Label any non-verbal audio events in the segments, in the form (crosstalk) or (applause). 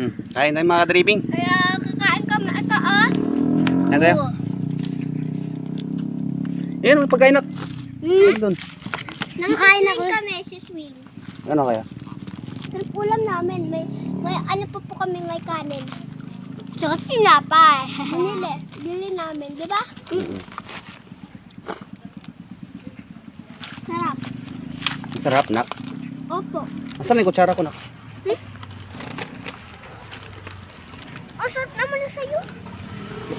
Hmm. Kain tayo mga kadriping. Kaya kakain kami ito ah. Ano tayo? Ayan, may pagkain na. Ano doon? Nakain ako. kami si Swing. Ano kaya? Sarap ulam namin. May, may ano pa po kami may kanin. Tsaka tinapay. (laughs) Binili. Bili namin, di ba? Sarap. Sarap, nak. Opo. Asan na yung kutsara ko, nak? Ang sarap naman na sa'yo.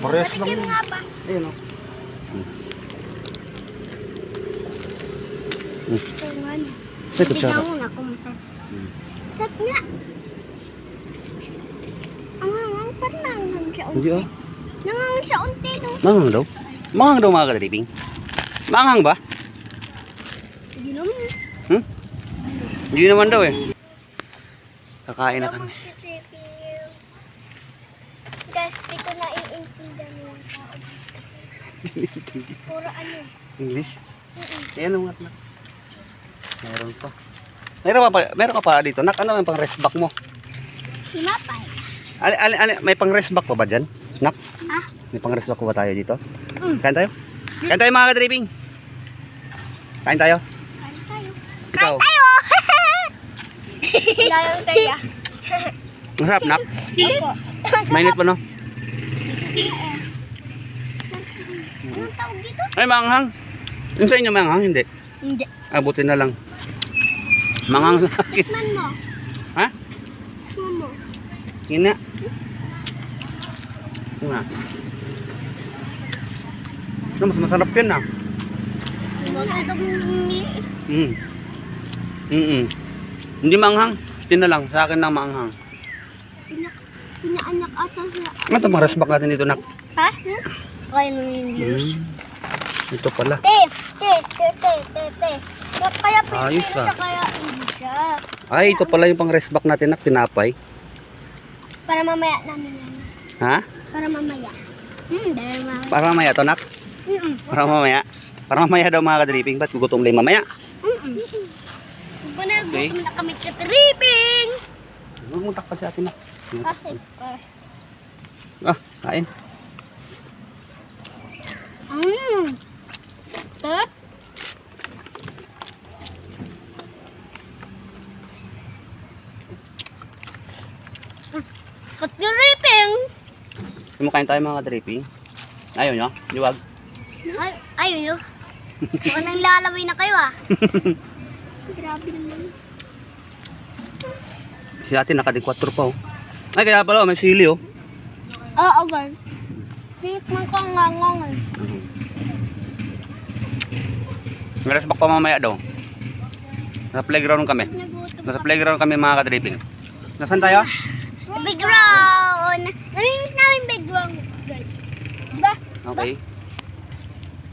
Parehas lang Patikim yun. nga ba? Ayun, oh. Tungan. May kutsara. Mo na kung masarap. Sarap nga. Ang hangang pa nangang siya unti. Hindi, oh. Nangang siya unti no. Daw. Mangang daw mga kadriping. Mangang ba? Hindi naman. Hmm? Hindi naman daw eh. Kakain na kami. Guys, di ko naiintindihan yung tao. Puro ano. English? Ayan ang nak. Meron pa. Meron pa, pa- meron ka pa dito. Nak, ano yung pang rest back mo? Sinapay. Ali, ali, ali, may pang rest back pa ba dyan? Nak, Ah? may pang rest back pa ba tayo dito? Mm. Kain tayo? Kain tayo mga kadriping. Kain tayo. Kain tayo. Ikaw. tayo! Wala lang tayo. Masarap, nak. Opo. Mainit pa, no? Anong tawag dito? Ay, manghang. Yung sa inyo, manghang, hindi. Hindi. Abutin na lang. Manghang sa akin. Man mo. Ha? Man mo. Yun na. Yun na. No, mas masarap yun ah. Mm. Mm -mm. Hindi manghang. Ito na lang. Sa akin lang manghang. Pina, pinaanak ata siya. Ano ito, mga rasbak natin dito, nak? Ha? Kaya nung English. Mm. Ito pala. Te, te, te, te, te, te. Kaya Ayos, Pilipino ah. siya, kaya English siya. Ay, ito pala yung pang resback natin, nak. Tinapay. Para mamaya namin yan. Ha? Para mamaya. Hmm, dahil mamaya. Para mamaya to, nak? Mm-mm. Para mamaya. Para mamaya daw mga kadriping. Ba't gugutom lang mamaya? Mm-mm. Panag Okay. na kami katriping. Huwag mong takpan sa atin, nak. Bakit? Ah, kain. Mmm. Sarap. Katriping. Kumakain tayo mga kadriping. Ayaw nyo? Liwag. Ay, ayun nyo. Mukhang nang lalaway na kayo ah. (laughs) Grabe naman. Si ate nakading 4 pa oh. Ay kaya pala oh, may sili oh. Oo, guys. Tikman ko ang ngangong eh. May resback pa mamaya daw. Nasa playground kami. Nasa playground kami mga kadriping. Nasaan tayo? Sa big round. Namimiss namin big round, guys. Diba? Okay.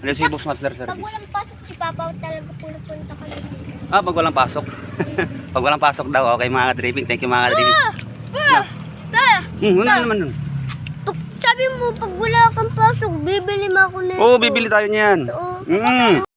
Ano si Boss Pag Service? walang pasok, si Papa talaga pupunta kami dito. Ah, pag walang pasok. (laughs) pag walang pasok daw, okay mga kadriping. Thank you mga kadriping. Ah! Ah! Hmm, wala naman nun. Pag- Sabi mo, pag wala kang pasok, bibili mo ako nito. Oo, bibili tayo niyan. Oo. Mm.